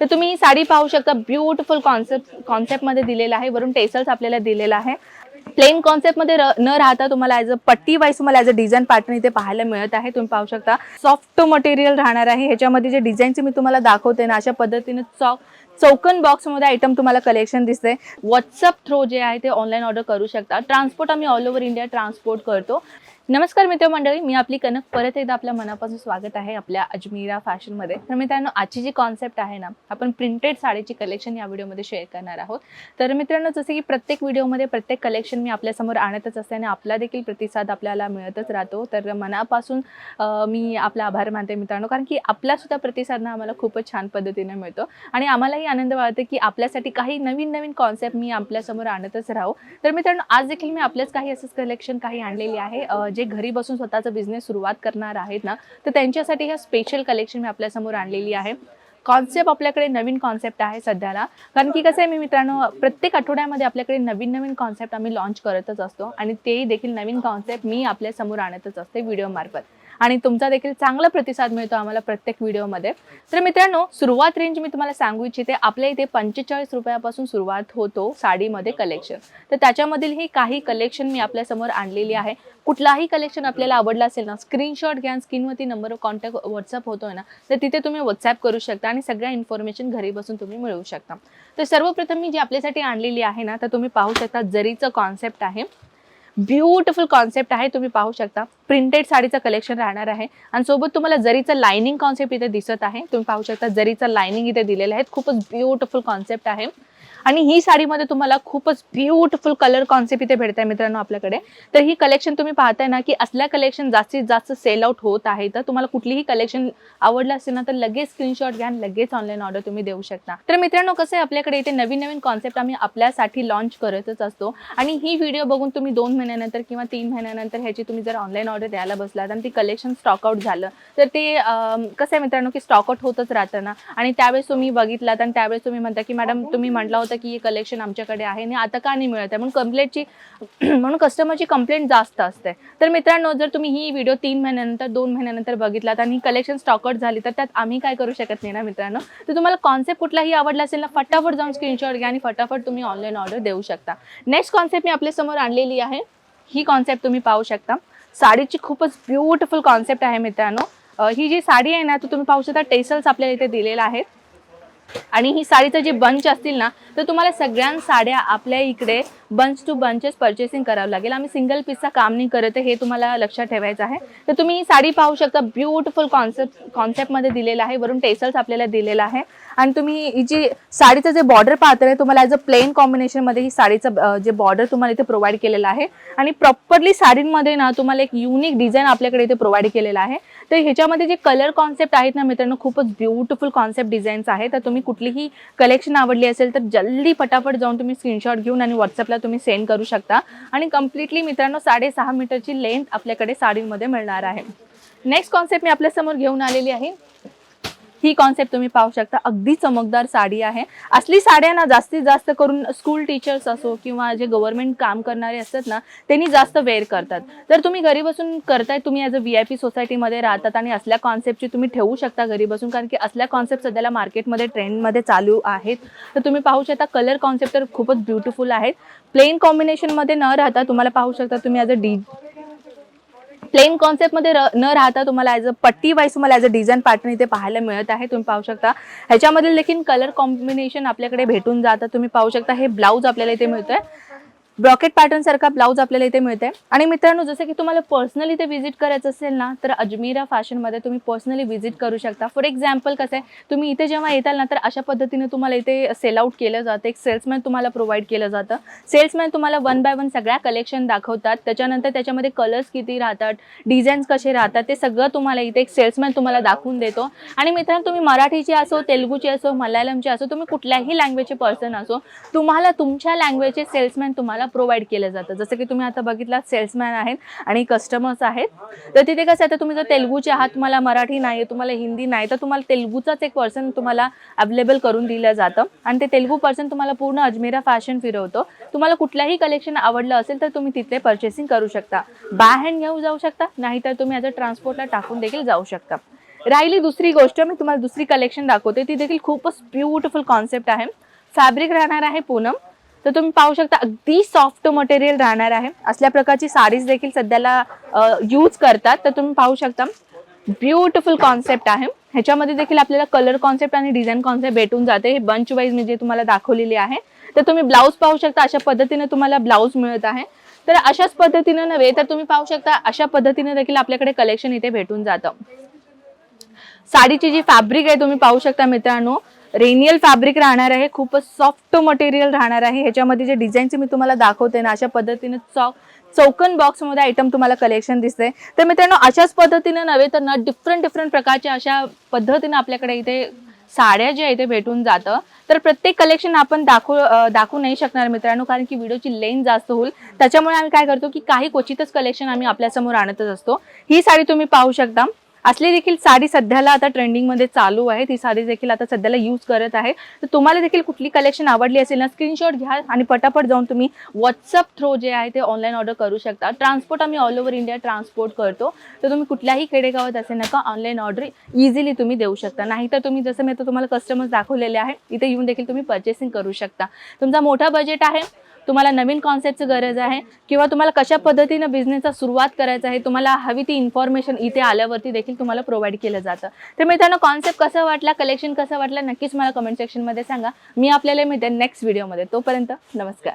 तर तुम्ही ही साडी पाहू शकता. ब्युटिफुल कॉन्सेप्ट कॉन्सेप्टमध्ये दिलेला आहे. वरून टेसल्स आपल्याला दिलेला आहे. प्लेन कॉन्सेप्टमध्ये न राहता तुम्हाला ॲज अ पट्टी वाईज तुम्हाला ॲज अ डिझाईन पॅटर्न इथे पाहायला मिळत आहे. तुम्ही पाहू शकता. सॉफ्ट मटेरियल राहणार आहे. ह्याच्यामध्ये जे डिझाईनचे मी तुम्हाला दाखवते ना अशा पद्धतीने चॉक चौकन बॉक्समध्ये आयटम तुम्हाला कलेक्शन दिसते. व्हॉट्सअप थ्रू जे आहे ते ऑनलाईन ऑर्डर करू शकता. ट्रान्सपोर्ट आम्ही ऑल ओव्हर इंडिया ट्रान्सपोर्ट करतो. नमस्कार मित्रमंडळी मी आपली कनक. परत एकदा आपल्या मनापासून स्वागत आहे आपल्या अजमीरा फॅशनमध्ये. तर मित्रांनो आजची जी कॉन्सेप्ट आहे ना आपण प्रिंटेड साडीची कलेक्शन या व्हिडिओमध्ये शेअर करणार आहोत. तर मित्रांनो जसं की प्रत्येक व्हिडिओमध्ये प्रत्येक कलेक्शन मी आपल्यासमोर आणतच असते आणि आपला देखील प्रतिसाद आपल्याला मिळतच राहतो. तर मनापासून मी आपला आभार मानते मित्रांनो कारण की आपलासुद्धा प्रतिसाद ना आम्हाला खूपच छान पद्धतीने मिळतो. आणि आम्हालाही आनंद वाटतो की आपल्यासाठी काही नवीन नवीन कॉन्सेप्ट मी आपल्यासमोर आणतच राहू. तर मित्रांनो आज देखील मी आपल्याच काही असंच कलेक्शन काही आणलेली आहे. जे घरी बसून स्वतःचा बिझनेस सुरुवात करणार आहेत ना तर त्यांच्यासाठी ह्या स्पेशल कलेक्शन मी आपल्यासमोर आणलेली आहे. कॉन्सेप्ट आपल्याकडे नवीन कॉन्सेप्ट आहे सध्याला. कारण की कसं आहे मी मित्रांनो प्रत्येक आठवड्यामध्ये आपल्याकडे नवीन नवीन कॉन्सेप्ट आम्ही लॉन्च करतच असतो आणि तेही देखील नवीन कॉन्सेप्ट मी आपल्यासमोर आणतच असते व्हिडिओमार्फत आणि तुमचा देखील चांगला प्रतिसाद मिळतो आम्हाला प्रत्येक व्हिडिओमध्ये. तर मित्रांनो सुरुवात रेंज मी तुम्हाला सांगू इच्छिते. आपल्या इथे पंचेचाळीस रुपयापासून सुरुवात होतो साडीमध्ये कलेक्शन तर त्याच्यामधील ही काही कलेक्शन मी आपल्यासमोर आणलेली आहे. कुठलाही कलेक्शन आपल्याला आवडला असेल ना स्क्रीनशॉट घ्या स्क्रीनवरती नंबर कॉन्टॅक्ट व्हॉट्सअप होतोय ना तर तिथे तुम्ही व्हॉट्सअप करू शकता आणि सगळ्या इन्फॉर्मेशन घरी बसून तुम्ही मिळवू शकता. तर सर्वप्रथम मी जी आपल्यासाठी आणलेली आहे ना तर तुम्ही पाहू शकता जरीचं कॉन्सेप्ट आहे. ब्युटिफुल कॉन्सेप्ट आहे तुम्ही पाहू शकता. प्रिंटेड साडीचं कलेक्शन राहणार आहे. आणि सोबत तुम्हाला जरीचं लाइनिंग कॉन्सेप्ट इथे दिसत आहे तुम्ही पाहू शकता जरीचं लाइनिंग इथे दिलेलं आहे. खूपच ब्युटिफुल कॉन्सेप्ट आहे. आणि ही साडीमध्ये तुम्हाला खूपच ब्युटिफुल कलर कॉन्सेप्ट इथे भेटत आहे मित्रांनो आपल्याकडे. तर ही कलेक्शन तुम्ही पाहताय ना की असल्या कलेक्शन जास्तीत जास्त सेल आउट होत आहे. तर तुम्हाला कुठलीही कलेक्शन आवडलं असेल ना तर लगेच स्क्रीनशॉट घ्या आणि लगेच ऑनलाईन ऑर्डर तुम्ही देऊ शकता. तर मित्रांनो कसं आहे आपल्याकडे इथे नवीन नवीन कॉन्सेप्ट आम्ही आपल्यासाठी लॉन्च करतच असतो. आणि ही व्हिडिओ बघून तुम्ही दोन महिन्यानंतर किंवा तीन महिन्यानंतर ह्याची तुम्ही जर ऑनलाईन ऑर्डर द्यायला बसलात आणि ती कलेक्शन स्टॉकआउट झालं तर ते कसं आहे मित्रांनो की स्टॉकआउट होतच राहतं ना. आणि त्यावेळेस तुम्ही बघितलात आणि त्यावेळेस तुम्ही म्हणता की मॅडम तुम्ही म्हटलं होतं की हे कलेक्शन आमच्याकडे आहे आणि आता का नाही मिळत आहे? म्हणून कंप्लेंटची म्हणून कस्टमरची कंप्लेंट जास्त असते. तर मित्रांनो जर तुम्ही ही व्हिडिओ तीन महिन्यानंतर दोन महिन्यानंतर बघितलात आणि कलेक्शन स्टॉकआउट झाली तर त्यात आम्ही काय करू शकत नाही ना मित्रांनो? तर तुम्हाला कॉन्सेप्ट कुठलाही आवडला असेल ना फटाफट जाऊन स्क्रीनशॉट घ्या आणि फटाफट तुम्ही ऑनलाईन ऑर्डर देऊ शकता. नेक्स्ट कॉन्सेप्ट मी आपल्यासमोर आणलेली आहे. ही कॉन्सेप्ट तुम्ही पाहू शकता. साडीची खूपच ब्युटिफुल कॉन्सेप्ट आहे मित्रांनो. ही जी साडी आहे ना तर तुम्ही पाहू शकता. टेसल्स आपल्याला इथे दिलेला आहे. आणि ही साडीचं जे बंच असतील ना तर तुम्हाला सगळ्या साड्या आपल्या इकडे बंच टू बंचेस परचेसिंग करावं लागेल. आम्ही सिंगल पीसचा काम नाही करत आहे हे तुम्हाला लक्षात ठेवायचं आहे. तर तुम्ही ही साडी पाहू शकता ब्युटिफुल कॉन्सेप्ट कॉन्सेप्टमध्ये दिलेलं आहे वरून टेसल्स आपल्याला दिलेला आहे. आणि तुम्ही ही जी साडीचं जे बॉर्डर पाहताय तुम्हाला ॲज अ प्लेन कॉम्बिनेशनमध्ये ही साडीचं जे बॉर्डर तुम्हाला इथे प्रोव्हाइड केलेलं आहे. आणि प्रॉपरली साडींमध्ये ना तुम्हाला एक युनिक डिझाईन आपल्याकडे इथे प्रोव्हाइड केलेलं आहे. तर ह्याच्यामध्ये जे कलर कॉन्सेप्ट आहेत ना मित्रांनो खूपच ब्युटिफुल कॉन्सेप्ट डिझाईन्स आहे तर तुम्ही कुठलीही कलेक्शन आवडली असेल तर जल्दी पटापट जाऊन तुम्ही स्क्रीनशॉट घेऊन आणि व्हॉट्सअपला तुम्ही सेंड करू शकता. आणि कम्प्लिटली मित्रांनो साडेसहा मीटरची लेंथ आपल्याकडे साडीमध्ये मिळणार आहे. नेक्स्ट कॉन्सेप्ट मी आपल्यासमोर घेऊन आलेली आहे. ही कॉन्सेप्ट तुम्ही पाहू शकता. अगदी चमकदार साडी आहे. असली साड्या ना जास्तीत जास्त करून स्कूल टीचर्स असो किंवा जे गव्हर्नमेंट काम करणारे असतात ना त्यांनी जास्त वेअर करतात. तर तुम्ही घरी बसून करताय तुम्ही as a V I P सोसायटीमध्ये राहतात आणि असल्या कॉन्सेप्टची तुम्ही ठेवू शकता घरी बसून कारण की असल्या कॉन्सेप्ट सध्याला मार्केटमध्ये ट्रेंडमध्ये चालू आहेत. तर तुम्ही पाहू शकता कलर कॉन्सेप्ट तर खूपच ब्युटिफुल आहेत. प्लेन कॉम्बिनेशनमध्ये न राहता तुम्हाला पाहू शकता तुम्ही ॲज अ डी प्लेन कॉन्सेप्टमध्ये मध्ये न राहता तुम्हाला ॲज अ पट्टी वाईज तुम्हाला ॲज अ डिझाईन पॅटर्न इथे पाहायला मिळत आहे. तुम्ही पाहू शकता. ह्याच्यामधील देखील कलर कॉम्बिनेशन आपल्याकडे भेटून जातं. तुम्ही पाहू शकता हे ब्लाऊज आपल्याला इथे मिळतंय. ब्रॉकेट पॅटर्न सारखा ब्लाऊज आपल्याला इथे मिळते आणि मित्रांनो जसं की तुम्हाला पर्सनली इथे व्हिजिट करायचं असेल ना तर अजमीरा फॅशनमध्ये तुम्ही पर्सनली व्हिजिट करू शकता. फॉर एक्झाम्पल कसं आहे तुम्ही इथे जेव्हा येताल ना तर अशा पद्धतीने तुम्हाला इथे सेल आउट केलं जातं. एक सेल्समॅन तुम्हाला प्रोव्हाइड केलं जातं. सेल्समॅन तुम्हाला वन बाय वन सगळ्या कलेक्शन दाखवतात. त्याच्यानंतर त्याच्यामध्ये कलर्स किती राहतात डिझाईन्स कसे राहतात ते सगळं तुम्हाला इथे एक सेल्समॅन तुम्हाला दाखवून देतो. आणि मित्रांनो तुम्ही मराठीची असो तेलुगूची असो मल्याळमची असो तुम्ही कुठल्याही लँग्वेजचे पर्सन असो तुम्हाला तुमच्या लँग्वेजचे सेल्समॅन तुम्हाला प्रोव्हाइड केलं जातं. जसं की तुम्ही आता बघितला सेल्समॅन आहेत आणि कस्टमर्स आहेत. तर तिथे कसं आहे तर तुम्ही जर तेलुगूचे आहात तुम्हाला मराठी नाही आहे तुम्हाला हिंदी नाही तर तुम्हाला तेलुगूचाच एक पर्सन तुम्हाला अवेलेबल करून दिलं जातं. आणि ते तेलुगू पर्सन तुम्हाला पूर्ण अजमेरा फॅशन फिरवतो. तुम्हाला कुठलाही कलेक्शन आवडलं असेल तर तुम्ही तिथे परचेसिंग करू शकता. बाय हँड घेऊन जाऊ शकता नाहीतर तुम्ही ॲज अ ट्रान्सपोर्टला टाकून देखील जाऊ शकता. राहिली दुसरी गोष्ट मी तुम्हाला दुसरी कलेक्शन दाखवते. ती देखील खूपच ब्युटिफुल कॉन्सेप्ट आहे. फॅब्रिक राहणार आहे पूनम. तर तुम्ही पाहू शकता अगदी सॉफ्ट मटेरियल राहणार आहे. असल्या प्रकारची साडीज देखील सध्याला यूज करतात. तर तुम्ही पाहू शकता ब्युटिफुल कॉन्सेप्ट आहे. ह्याच्यामध्ये देखील आपल्याला कलर कॉन्सेप्ट आणि डिझाईन कॉन्सेप्ट भेटून जाते. हे बंच वाईज मी जे तुम्हाला दाखवलेली आहे. तर तुम्ही ब्लाऊज पाहू शकता अशा पद्धतीने तुम्हाला ब्लाऊज मिळत आहे. तर अशाच पद्धतीनं नव्हे तर तुम्ही पाहू शकता अशा पद्धतीने देखील आपल्याकडे कलेक्शन इथे भेटून जातं. साडीची जी फॅब्रिक आहे तुम्ही पाहू शकता मित्रांनो रेनियल फॅब्रिक राहणार आहे खूपच सॉफ्ट मटेरियल राहणार आहे. ह्याच्यामध्ये जे डिझाईनचे मी तुम्हाला दाखवते ना अशा पद्धतीने चौ चौकन बॉक्समध्ये आयटम तुम्हाला कलेक्शन दिसते. तर मित्रांनो अशाच पद्धतीने नव्हे तर ना डिफरंट डिफरंट प्रकारच्या अशा पद्धतीनं आपल्याकडे इथे साड्या ज्या इथे भेटून जातं. तर प्रत्येक कलेक्शन आपण दाखवू दाखवू नाही शकणार मित्रांनो कारण की व्हिडिओची लेन जास्त होईल. त्याच्यामुळे आम्ही काय करतो की काही क्वचितच कलेक्शन आम्ही आपल्यासमोर आणतच असतो. ही साडी तुम्ही पाहू शकता. असली देखील साडी सध्याला आता ट्रेंडिंगमध्ये चालू आहे. ती साडी देखील आता सध्याला यूज करत आहे. तर तुम्हाला देखील कुठली कलेक्शन आवडली असेल ना स्क्रीनशॉट घ्या आणि पटापट जाऊन तुम्ही व्हॉट्सअप थ्रू जे आहे ते ऑनलाईन ऑर्डर करू शकता. ट्रान्सपोर्ट आम्ही ऑल ओव्हर इंडिया ट्रान्सपोर्ट करतो. तर तुम्ही कुठल्याही खेडेगावात असेल नका ऑनलाईन ऑर्डर इझिली तुम्ही देऊ शकता. नाहीतर तुम्ही जसं मी आता तुम्हाला कस्टमर्स दाखवलेले आहे इथे येऊन देखील तुम्ही पर्चेसिंग करू शकता. तुमचा मोठा बजेट आहे. तुम्हाला नवीन कॉन्सेप्टची गरज आहे किंवा तुम्हाला कशा पद्धतीनं बिझनेसचा सुरुवात करायचा आहे तुम्हाला हवी ती इन्फॉर्मेशन इथे आल्यावरती देखील तुम्हाला प्रोव्हाइड केलं जातं. तर मित्रांनो कॉन्सेप्ट कसं वाटला कलेक्शन कसं वाटलं नक्कीच मला कमेंट सेक्शनमध्ये सांगा. मी आपल्याला मिळते नेक्स्ट व्हिडिओमध्ये तोपर्यंत नमस्कार.